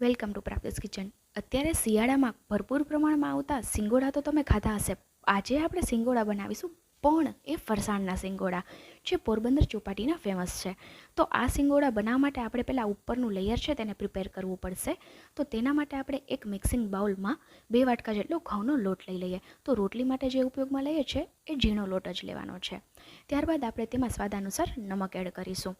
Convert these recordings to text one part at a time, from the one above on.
Welcome to પ્રાપ્તિસ kitchen. અત્યારે શિયાળામાં ભરપૂર પ્રમાણમાં આવતા સિંગોડા તો તમે ખાધા હશે. આજે આપણે સિંગોડા બનાવીશું, પણ એ ફરસાણના સિંગોડા. જે પોરબંદર ચોપાટીના ફેમસ છે. તો આ સિંગોડા બનાવવા માટે આપણે પહેલાં ઉપરનું લેયર છે તેને પ્રિપેર કરવું પડશે. તો તેના માટે આપણે એક મિક્સિંગ બાઉલમાં બે વાટકા જેટલો ઘઉંનો લોટ લઈ લઈએ. તો રોટલી માટે જે ઉપયોગમાં લઈએ છીએ એ ઝીણો લોટ જ લેવાનો છે. ત્યારબાદ આપણે તેમાં સ્વાદાનુસાર નમક એડ કરીશું.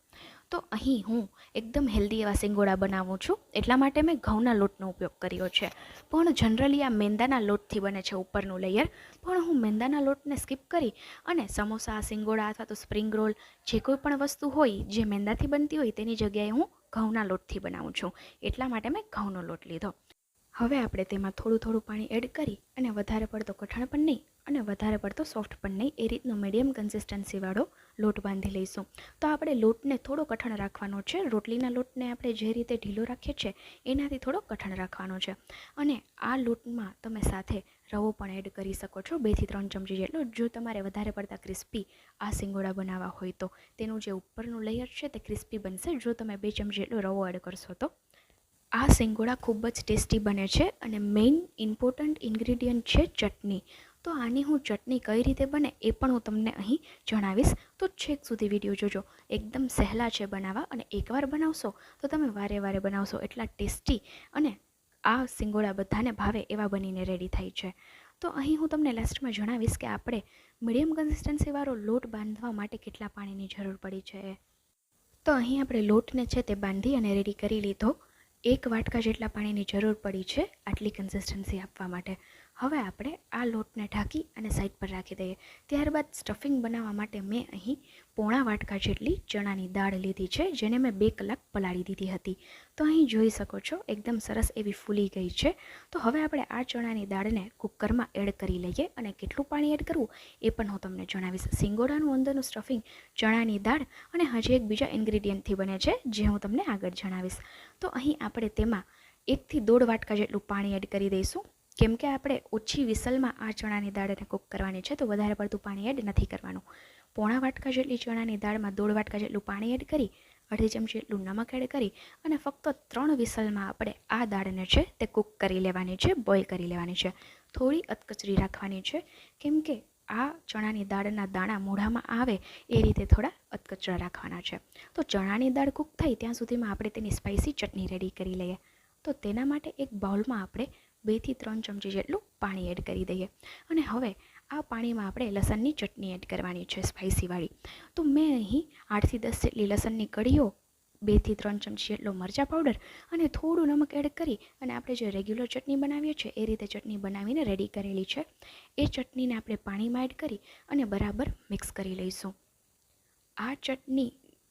તો અહીં હું એકદમ હેલ્ધી એવા સિંગોડા બનાવું છું. એટલા માટે મેં ઘઉંના લોટનો ઉપયોગ કર્યો છે. પણ જનરલી આ મેંદાના લોટથી બને છે ઉપરનું લેયર પણ હું મેંદાના લોટને સ્કીપ કરી અને સમોસા, સિંગોડા અથવા તો સ્પ્રિંગ રોલ જે કોઈ પણ વસ્તુ હોય જે મેંદાથી બનતી હોય તેની જગ્યાએ હું ઘઉંના લોટથી બનાવું છું. એટલા માટે મેં ઘઉંનો લોટ લીધો. હવે આપણે તેમાં થોડું થોડું પાણી એડ કરી અને વધારે પડતો કઠણ પણ નહીં અને વધારે પડતો સોફ્ટ પણ નહીં. એ રીતનો મીડિયમ કન્સિસ્ટન્સીવાળો લોટ બાંધી લઈશું. તો આપણે લોટને થોડો કઠણ રાખવાનો છે. રોટલીના લોટને આપણે જે રીતે ઢીલો રાખીએ છીએ, એનાથી થોડો કઠણ રાખવાનો છે. અને આ લોટમાં તમે સાથે રવો પણ એડ કરી શકો છો. બેથી ત્રણ ચમચી જેટલો. જો તમારે વધારે પડતા ક્રિસ્પી આ સિંગોડા બનાવવા હોય તો. તેનું જે ઉપરનું લેયર છે તે ક્રિસ્પી બનશે. જો તમે બે ચમચી જેટલો રવો એડ કરશો તો. આ સિંગોડા ખૂબ જ ટેસ્ટી બને છે અને મેઇન ઇમ્પોર્ટન્ટ ઇન્ગ્રીડિયન્ટ છે ચટણી. તો આની હું ચટણી કઈ રીતે બને એ પણ હું તમને અહીં જણાવીશ. તો છેક સુધી વીડિયો જોજો. એકદમ સહેલા છે બનાવવા અને એકવાર બનાવશો તો તમે વારે વારે બનાવશો એટલા ટેસ્ટી અને આ સિંગોડા બધાને ભાવે એવા બનીને રેડી થાય છે. તો અહીં હું તમને લાસ્ટમાં જણાવીશ કે આપણે મીડિયમ કન્સિસ્ટન્સીવાળો લોટ બાંધવા માટે કેટલા પાણીની જરૂર પડી છે. તો અહીં આપણે લોટને છે તે બાંધી અને રેડી કરી લીધો. એક વાટકા જેટલા પાણીની જરૂર પડી છે આટલી કન્સિસ્ટન્સી આપવા માટે. હવે આપણે આ લોટને ઢાંકી અને સાઈડ પર રાખી દઈએ. ત્યારબાદ સ્ટફિંગ બનાવવા માટે મેં અહીં પોણા વાટકા જેટલી ચણાની દાળ લીધી છે, જેને મેં બે કલાક પલાળી દીધી હતી. તો અહીં જોઈ શકો છો, એકદમ સરસ એવી ફૂલી ગઈ છે. તો હવે આપણે આ ચણાની દાળને કુકરમાં એડ કરી લઈએ અને કેટલું પાણી એડ કરવું એ પણ હું તમને જણાવીશ. સિંગોડાનું અંદરનું સ્ટફિંગ ચણાની દાળ અને હજી એક બીજા ઇન્ગ્રીડિયન્ટથી બને છે, જે હું તમને આગળ જણાવીશ. તો અહીં આપણે તેમાં એકથી દોઢ વાટકા જેટલું પાણી એડ કરી દઈશું. કેમ કે આપણે ઓછી વિસલમાં આ ચણાની દાળને કૂક કરવાની છે, તો વધારે પડતું પાણી એડ નથી કરવાનું. પોણા વાટકા જેટલી ચણાની દાળમાં દોઢ વાટકા જેટલું પાણી એડ કરી અઢી ચમચી જેટલું નમક એડ કરી અને ફક્ત ત્રણ વિસલમાં આપણે આ દાળને છે તે કૂક કરી લેવાની છે, બોઇલ કરી લેવાની છે. થોડી અતકચરી રાખવાની છે, કેમ કે આ ચણાની દાળના દાણા મોઢામાં આવે એ રીતે થોડા અતકચરા રાખવાના છે. તો ચણાની દાળ કૂક થાય ત્યાં સુધીમાં આપણે તેની સ્પાઇસી ચટણી રેડી કરી લઈએ. તો તેના માટે એક બાઉલમાં આપણે બેથી ત્રણ ચમચી જેટલું પાણી એડ કરી દઈએ. અને હવે આ પાણીમાં આપણે લસણની ચટણી એડ કરવાની છે સ્પાઇસીવાળી તો મેં અહીં આઠથી દસ જેટલી લસણની કળીઓ બેથી ત્રણ ચમચી જેટલો મરચાં પાવડર અને થોડું નમક એડ કરી અને આપણે જે રેગ્યુલર ચટણી બનાવીએ છીએ એ રીતે ચટણી બનાવીને રેડી કરેલી છે. એ ચટણીને આપણે પાણીમાં એડ કરી અને બરાબર મિક્સ કરી લઈશું. આ ચટણી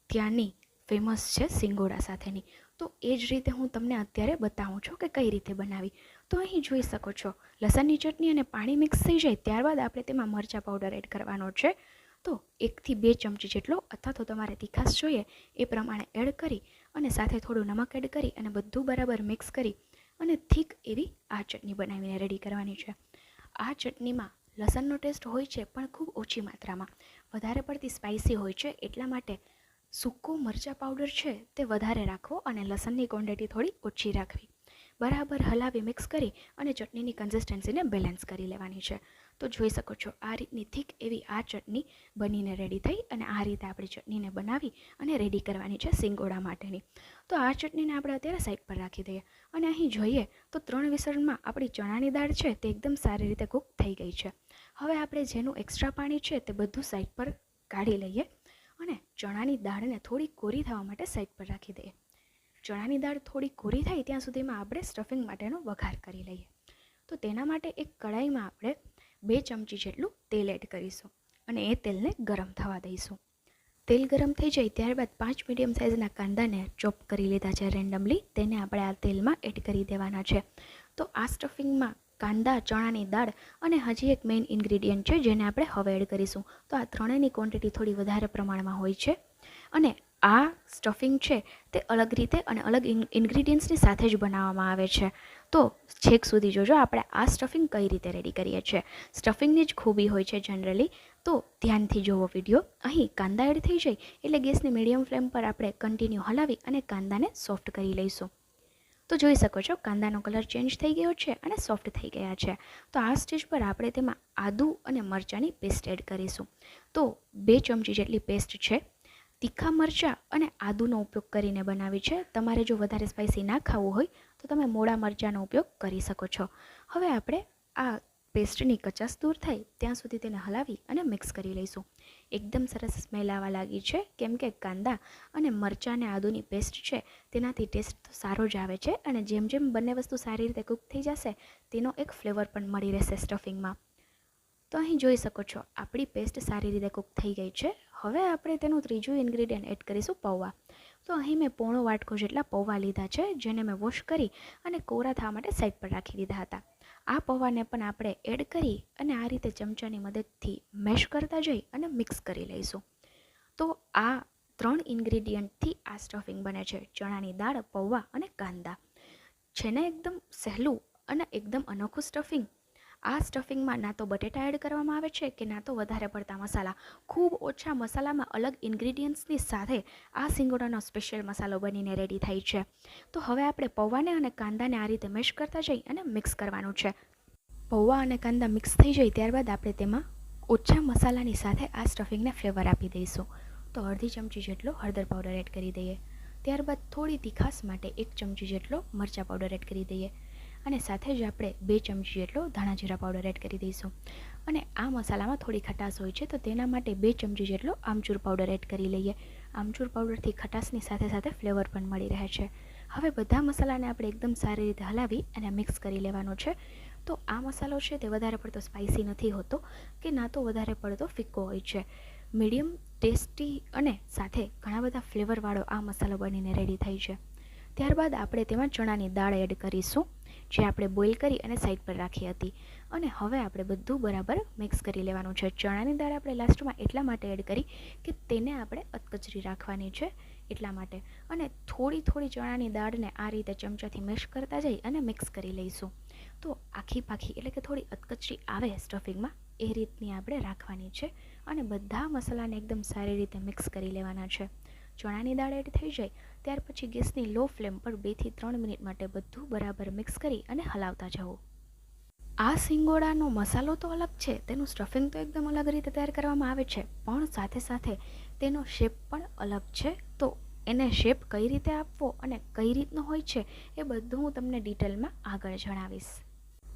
ત્યાંની ફેમસ છે સિંગોડા સાથેની. તો એ જ રીતે હું તમને અત્યારે બતાવું છું કે કઈ રીતે બનાવી. તો અહીં જોઈ શકો છો, લસણની ચટણી અને પાણી મિક્સ થઈ જાય ત્યારબાદ આપણે તેમાં મરચાં પાવડર એડ કરવાનો છે. તો એકથી બે ચમચી જેટલો અથવા તો તમારે તીખાશ જોઈએ એ પ્રમાણે એડ કરી અને સાથે થોડું નમક એડ કરી અને બધું બરાબર મિક્સ કરી અને થીક એવી આ ચટણી બનાવીને રેડી કરવાની છે. આ ચટણીમાં લસણનો ટેસ્ટ હોય છે પણ ખૂબ ઓછી માત્રામાં. વધારે પડતી સ્પાઇસી હોય છે એટલા માટે સૂકો મરચાં પાવડર છે તે વધારે રાખવો અને લસણની ક્વોન્ટિટી થોડી ઓછી રાખવી. બરાબર હલાવી મિક્સ કરી અને ચટણીની કન્સિસ્ટન્સીને બેલેન્સ કરી લેવાની છે. તો જોઈ શકો છો, આ રીતની થીક એવી આ ચટણી બનીને રેડી થઈ અને આ રીતે આપણી ચટણીને બનાવી અને રેડી કરવાની છે સિંગોડા માટેની. તો આ ચટણીને આપણે અત્યારે સાઈડ પર રાખી દઈએ. અને અહીં જોઈએ તો ત્રણ વિસરણમાં આપણી ચણાની દાળ છે તે એકદમ સારી રીતે કૂક થઈ ગઈ છે. હવે આપણે જેનું એક્સ્ટ્રા પાણી છે તે બધું સાઈડ પર કાઢી લઈએ. અને ચણાની દાળને થોડી કોરી થવા માટે સાઈડ પર રાખી દઈએ. ચણાની દાળ થોડી કોરી થાય ત્યાં સુધીમાં આપણે સ્ટફિંગ માટેનો વઘાર કરી લઈએ. તો તેના માટે એક કડાઈમાં આપણે બે ચમચી જેટલું તેલ એડ કરીશું અને એ તેલને ગરમ થવા દઈશું. તેલ ગરમ થઈ જાય ત્યારબાદ પાંચ મીડિયમ સાઇઝના કાંદાને ચોપ કરી લીધા છે રેન્ડમલી તેને આપણે આ તેલમાં એડ કરી દેવાના છે. તો આ સ્ટફિંગમાં કાંદા, ચણાની દાળ અને હજી એક મેઇન ઇન્ગ્રીડિયન્ટ છે જેને આપણે હવે એડ કરીશું. તો આ ત્રણેયની ક્વોન્ટિટી થોડી વધારે પ્રમાણમાં હોય છે. અને આ સ્ટફિંગ છે તે અલગ રીતે અને અલગ ઇન્ગ્રીડિયન્ટ્સની સાથે જ બનાવવામાં આવે છે. તો છેક સુધી જોજો, આપણે આ સ્ટફિંગ કઈ રીતે રેડી કરીએ છીએ. સ્ટફિંગની જ ખૂબી હોય છે જનરલી તો ધ્યાનથી જોવો વીડિયો અહીં કાંદા એડ થઈ જાય એટલે ગેસની મીડિયમ ફ્લેમ પર આપણે કન્ટિન્યુ હલાવી અને કાંદાને સોફ્ટ કરી લઈશું. તો જોઈ શકો છો, કાંદાનો કલર ચેન્જ થઈ ગયો છે અને સોફ્ટ થઈ ગયા છે. તો આ સ્ટેજ પર આપણે તેમાં આદુ અને મરચાંની પેસ્ટ એડ કરીશું. તો બે ચમચી જેટલી પેસ્ટ છે, તીખા મરચાં અને આદુનો ઉપયોગ કરીને બનાવી છે. તમારે જો વધારે સ્પાઇસી ના ખાવું હોય, તો તમે મોડા મરચાંનો ઉપયોગ કરી શકો છો. હવે આપણે આ પેસ્ટની કચાસ દૂર થાય, ત્યાં સુધી તેને હલાવી અને મિક્સ કરી લઈશું. એકદમ સરસ સ્મેલ આવવા લાગી છે. કેમ કે કાંદા અને મરચાં અને આદુની પેસ્ટ છે, તેનાથી ટેસ્ટ તો સારો જ આવે છે અને જેમ જેમ બંને વસ્તુ સારી રીતે કૂક થઈ જશે, તેનો એક ફ્લેવર પણ મળી રહેશે સ્ટફિંગમાં તો અહીં જોઈ શકો છો, આપણી પેસ્ટ સારી રીતે કૂક થઈ ગઈ છે. હવે આપણે તેનું ત્રીજું ઇન્ગ્રીડિયન્ટ એડ કરીશું, પૌવા. તો અહીં મેં પોણો વાટકો જેટલા પૌવા લીધા છે, જેને મેં વોશ કરી અને કોરા થવા માટે સાઈડ પર રાખી દીધા હતા. આ પૌવાને પણ આપણે એડ કરી અને આ રીતે ચમચાની મદદથી મેશ કરતા જઈ અને મિક્સ કરી લઈશું. તો આ ત્રણ ઇન્ગ્રીડિયન્ટથી આ સ્ટફિંગ બને છે, ચણાની દાળ, પૌવા અને કાંદા. છે ને એકદમ સહેલું અને એકદમ અનોખું સ્ટફિંગ? આ સ્ટફિંગમાં ના તો બટેટા એડ કરવામાં આવે છે કે ના તો વધારે પડતા મસાલા? ખૂબ ઓછા મસાલામાં અલગ ઇન્ગ્રીડિયન્ટ્સની સાથે આ સિંગોડાનો સ્પેશિયલ મસાલો બનીને રેડી થાય છે. તો હવે આપણે પૌવાને અને કાંદાને આ રીતે મેશ કરતા જઈ અને મિક્સ કરવાનું છે. પૌવા અને કાંદા મિક્સ થઈ જાય ત્યારબાદ આપણે તેમાં ઓછા મસાલાની સાથે આ સ્ટફિંગને ફ્લેવર આપી દઈશું. તો અડધી ચમચી જેટલો હળદર પાવડર એડ કરી દઈએ. ત્યારબાદ થોડી તીખાસ માટે એક ચમચી જેટલો મરચાં પાવડર એડ કરી દઈએ. અને સાથે જ આપણે બે ચમચી જેટલો ધાણા જીરા પાવડર એડ કરી દઈશું. અને આ મસાલામાં થોડી ખટાશ હોય છે, તો તેના માટે બે ચમચી જેટલો આમચૂર પાવડર એડ કરી લઈએ. આમચૂર પાવડરથી ખટાશની સાથે સાથે ફ્લેવર પણ મળી રહે છે. હવે બધા મસાલાને આપણે એકદમ સારી રીતે હલાવી અને મિક્સ કરી લેવાનો છે. તો આ મસાલો છે તે વધારે પડતો સ્પાઇસી નથી હોતો કે ના તો વધારે પડતો ફિક્કો હોય છે. મીડિયમ, ટેસ્ટી અને સાથે ઘણા બધા ફ્લેવરવાળો આ મસાલો બનીને રેડી થાય છે. ત્યારબાદ આપણે તેમાં ચણાની દાળ એડ કરીશું. જે આપણે બોઇલ કરી અને સાઈડ પર રાખી હતી. અને હવે આપણે બધું બરાબર મિક્સ કરી લેવાનું છે. ચણાની દાળ આપણે લાસ્ટમાં એટલા માટે એડ કરી કે તેને આપણે અતકચરી રાખવાની છે એટલા માટે. અને થોડી થોડી ચણાની દાળને આ રીતે ચમચાથી મિક્સ કરતા જઈ અને મિક્સ કરી લઈશું. તો આખી પાખી એટલે કે થોડી અતકચરી આવે સ્ટફિંગમાં એ રીતની આપણે રાખવાની છે. અને બધા મસાલાને એકદમ સારી રીતે મિક્સ કરી લેવાના છે. ચણાની દાળ એડ થઈ જાય, ત્યાર પછી ગેસની લો ફ્લેમ પર બેથી ત્રણ મિનિટ માટે બધું બરાબર મિક્સ કરી અને હલાવતા જવું આ સિંગોડાનો મસાલો તો અલગ છે, તેનું સ્ટફિંગ તો એકદમ અલગ રીતે તૈયાર કરવામાં આવે છે, પણ સાથે સાથે તેનો શેપ પણ અલગ છે, તો એને શેપ કઈ રીતે આપવો અને કઈ રીતનો હોય છે એ બધું હું તમને ડિટેલમાં આગળ જણાવીશ.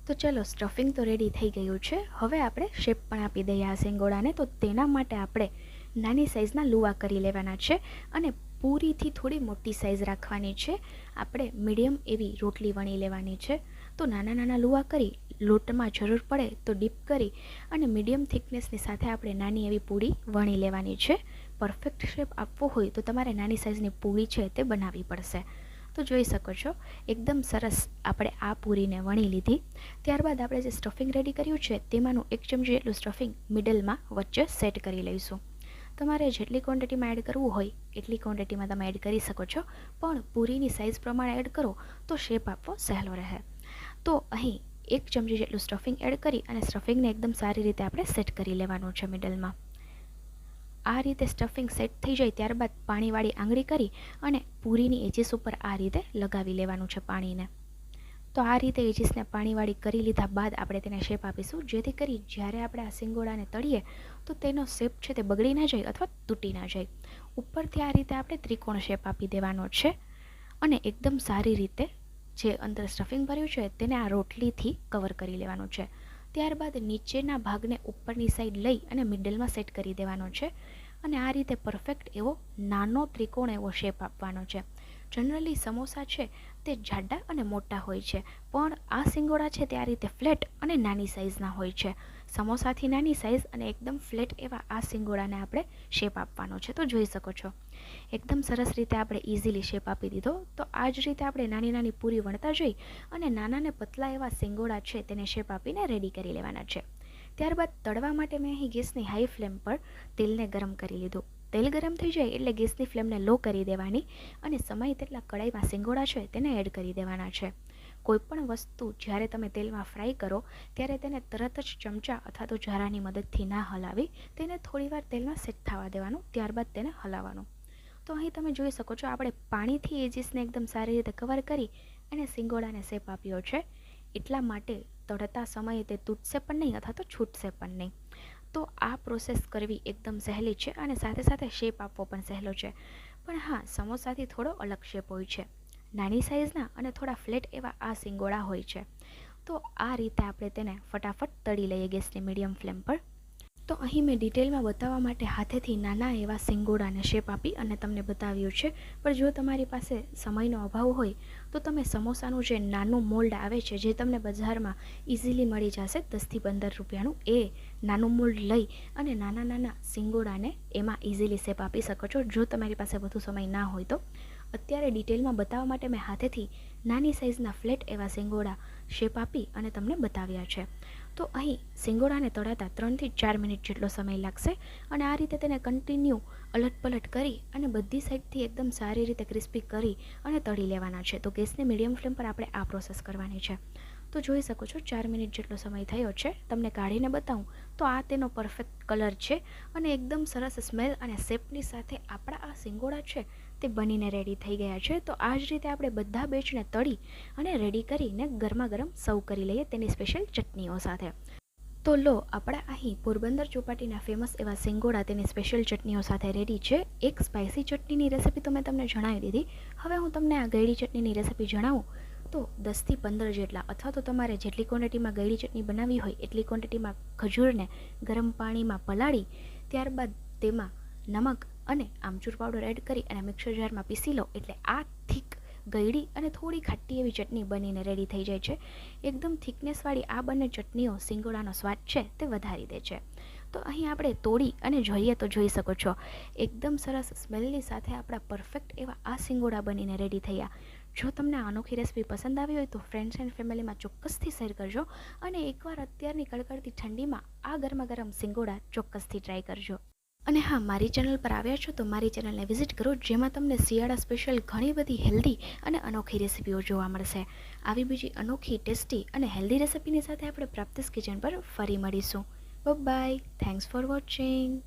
તો ચલો, સ્ટફિંગ તો રેડી થઈ ગયું છે, હવે આપણે શેપ પણ આપી દઈએ આ સિંગોડાને, તો તેના માટે આપણે નાની સાઇઝના લુવા કરી લેવાના છે અને પૂરીથી થોડી મોટી સાઇઝ રાખવાની છે. આપણે મીડિયમ એવી રોટલી વણી લેવાની છે. તો નાના નાના લુવા કરી લોટમાં જરૂર પડે તો ડીપ કરી અને મીડિયમ થિકનેસની સાથે આપણે નાની એવી પૂરી વણી લેવાની છે. પરફેક્ટ શેપ આપવો હોય તો તમારે નાની સાઇઝની પૂરી છે તે બનાવવી પડશે. તો જોઈ શકો છો, એકદમ સરસ આપણે આ પૂરીને વણી લીધી. ત્યારબાદ આપણે જે સ્ટફિંગ રેડી કર્યું છે તેમાંનું એક ચમચી જેટલું સ્ટફિંગ મિડલમાં વચ્ચે સેટ કરી લઈશું. તમારે જેટલી ક્વોન્ટિટીમાં એડ કરવું હોય, એટલી ક્વોન્ટિટીમાં તમે એડ કરી શકો છો. પણ પૂરીની સાઇઝ પ્રમાણે એડ કરો, તો શેપ આપવો સહેલો રહે. તો અહીં એક ચમચી જેટલું સ્ટફિંગ એડ કરી અને સ્ટફિંગને એકદમ સારી રીતે આપણે સેટ કરી લેવાનું છે મિડલમાં આ રીતે સ્ટફિંગ સેટ થઈ જાય ત્યારબાદ પાણીવાળી આંગળી કરી અને પૂરીની એજીસ ઉપર આ રીતે લગાવી લેવાનું છે પાણીને. તો આ રીતે એજીસને પાણીવાળી કરી લીધા બાદ આપણે તેને શેપ આપીશું. જેથી કરી જ્યારે આપણે આ સિંગોડાને તળીએ, તો તેનો શેપ છે તે બગડી ના જાય અથવા તૂટી ના જાય. ઉપરથી આ રીતે આપણે ત્રિકોણ શેપ આપી દેવાનો છે અને એકદમ સારી રીતે જે અંદર સ્ટફિંગ ભર્યું છે તેને આ રોટલીથી કવર કરી લેવાનું છે. ત્યારબાદ નીચેના ભાગને ઉપરની સાઈડ લઈ અને મિડલમાં સેટ કરી દેવાનો છે અને આ રીતે પરફેક્ટ એવો નાનો ત્રિકોણ એવો શેપ આપવાનો છે. જનરલી સમોસા છે તે જાડા અને મોટા હોય છે, પણ આ સિંગોડા છે તે આ રીતે ફ્લેટ અને નાની સાઇઝના હોય છે. સમોસાથી નાની સાઇઝ અને એકદમ ફ્લેટ એવા આ સિંગોડાને આપણે શેપ આપવાનો છે. તો જોઈ શકો છો. એકદમ સરસ રીતે આપણે ઇઝીલી શેપ આપી દીધો. તો આ જ રીતે આપણે નાની નાની પૂરી વણતા જઈ અને નાના ને પતલા એવા સિંગોડા છે તેને શેપ આપીને રેડી કરી લેવાના છે. ત્યારબાદ તળવા માટે મેં અહીં ગેસની હાઈ ફ્લેમ પર તેલને ગરમ કરી લીધું. તેલ ગરમ થઈ જાય એટલે ગેસની ફ્લેમને લો કરી દેવાની અને સમય તેટલા કડાઈમાં સિંગોડા છે તેને એડ કરી દેવાના છે. કોઈપણ વસ્તુ જ્યારે તમે તેલમાં ફ્રાય કરો, ત્યારે તેને તરત જ ચમચા અથવા તો ઝારાની મદદથી ના હલાવી તેને થોડીવાર તેલમાં સેટ થવા દેવાનું, ત્યારબાદ તેને હલાવવાનું. તો અહીં તમે જોઈ શકો છો, આપણે પાણીથી એજીસને એકદમ સારી રીતે કવર કરી અને સિંગોડાને શેપ આપ્યો છે. એટલા માટે તળતા સમયે તે તૂટશે પણ નહીં અથવા તો છૂટશે પણ નહીં. પ્રોસેસ કરવી એકદમ સહેલી છે અને સાથે સાથે શેપ આપવો પણ સહેલો છે. પણ હા, સમોસાથી થોડો અલગ શેપ હોય છે. નાની સાઇઝના અને થોડા ફ્લેટ એવા આ સિંગોડા હોય છે. તો આ રીતે આપણે તેને ફટાફટ તળી લઈએ ગેસની મીડિયમ ફ્લેમ પર. તો અહીં મેં ડિટેલમાં બતાવવા માટે હાથેથી નાના એવા સિંગોડાને શેપ આપી અને તમને બતાવ્યું છે. પણ જો તમારી પાસે સમયનો અભાવ હોય, તો તમે સમોસાનું જે નાનું મોલ્ડ આવે છે, જે તમને બજારમાં ઇઝીલી મળી જશે, દસથી પંદર રૂપિયાનું, એ નાનું મોલ્ડ લઈ અને નાના નાના સિંગોડાને એમાં ઇઝીલી શેપ આપી શકો છો. જો તમારી પાસે વધુ સમય ના હોય તો. અત્યારે ડિટેલમાં બતાવવા માટે મેં હાથેથી નાની સાઇઝના ફ્લેટ એવા સિંગોડા શેપ આપી અને તમને બતાવ્યા છે. તો અહીં સિંગોડાને તળાતા ત્રણથી ચાર મિનિટ જેટલો સમય લાગશે અને આ રીતે તેને કન્ટિન્યુ અલટપલટ કરી અને બધી સાઈડથી એકદમ સારી રીતે ક્રિસ્પી કરી અને તળી લેવાના છે. તો ગેસને મીડિયમ ફ્લેમ પર આપણે આ પ્રોસેસ કરવાની છે. તો જોઈ શકો છો, ચાર મિનિટ જેટલો સમય થયો છે. તમને કાઢીને બતાવું તો આ તેનો પરફેક્ટ કલર છે અને એકદમ સરસ સ્મેલ અને શેપની સાથે આપણા આ સિંગોડા છે તે બનીને રેડી થઈ ગયા છે. તો આ જ રીતે આપણે બધા બેચને તળી અને રેડી કરીને ગરમા ગરમ સર્વ કરી લઈએ તેની સ્પેશિયલ ચટણીઓ સાથે. તો લો, આપણા અહીં પોરબંદર ચોપાટીના ફેમસ એવા સિંગોડા તેની સ્પેશિયલ ચટણીઓ સાથે રેડી છે. એક સ્પાઇસી ચટણીની રેસિપી તો મેં તમને જણાવી દીધી. હવે હું તમને આ ગળી ચટણીની રેસિપી જણાવું. તો દસથી પંદર જેટલા અથવા તો તમારે જેટલી ક્વોન્ટિટીમાં ગળી ચટણી બનાવી હોય એટલી ક્વોન્ટિટીમાં ખજૂરને ગરમ પાણીમાં પલાળી, ત્યારબાદ તેમાં નમક અને આમચૂર પાવડર એડ કરી અને મિક્સર જારમાં પીસી લો એટલે આ થીક ગળી અને થોડી ખાટી એવી ચટણી બનીને રેડી થઈ જાય છે. એકદમ થિકનેસવાળી આ બંને ચટણીઓ સિંગોડાનો સ્વાદ છે તે વધારી દે છે. તો અહીં આપણે તોડી અને જોઈએ તો જોઈ શકો છો. એકદમ સરસ સ્મેલની સાથે આપણા પરફેક્ટ એવા આ સિંગોડા બનીને રેડી થયા. જો તમને અનોખી રેસીપી પસંદ આવી હોય તો ફ્રેન્ડ્સ એન્ડ ફેમિલીમાં ચોક્કસથી શેર કરજો અને એકવાર અત્યારની કડકડતી ઠંડીમાં આ ગરમા ગરમ સિંગોડા ચોક્કસથી ટ્રાય કરજો. અને હા, મારી ચેનલ પર આવ્યા છો તો મારી ચેનલને વિઝિટ કરો, જેમાં તમને શિયાળા સ્પેશિયલ ઘણી બધી હેલ્ધી અને અનોખી રેસીપીઓ જોવા મળશે. આવી બીજી અનોખી ટેસ્ટી અને હેલ્ધી રેસીપીની સાથે આપણે પ્રાપ્તિસ કિચન પર ફરી મળીશું. By thanks for watching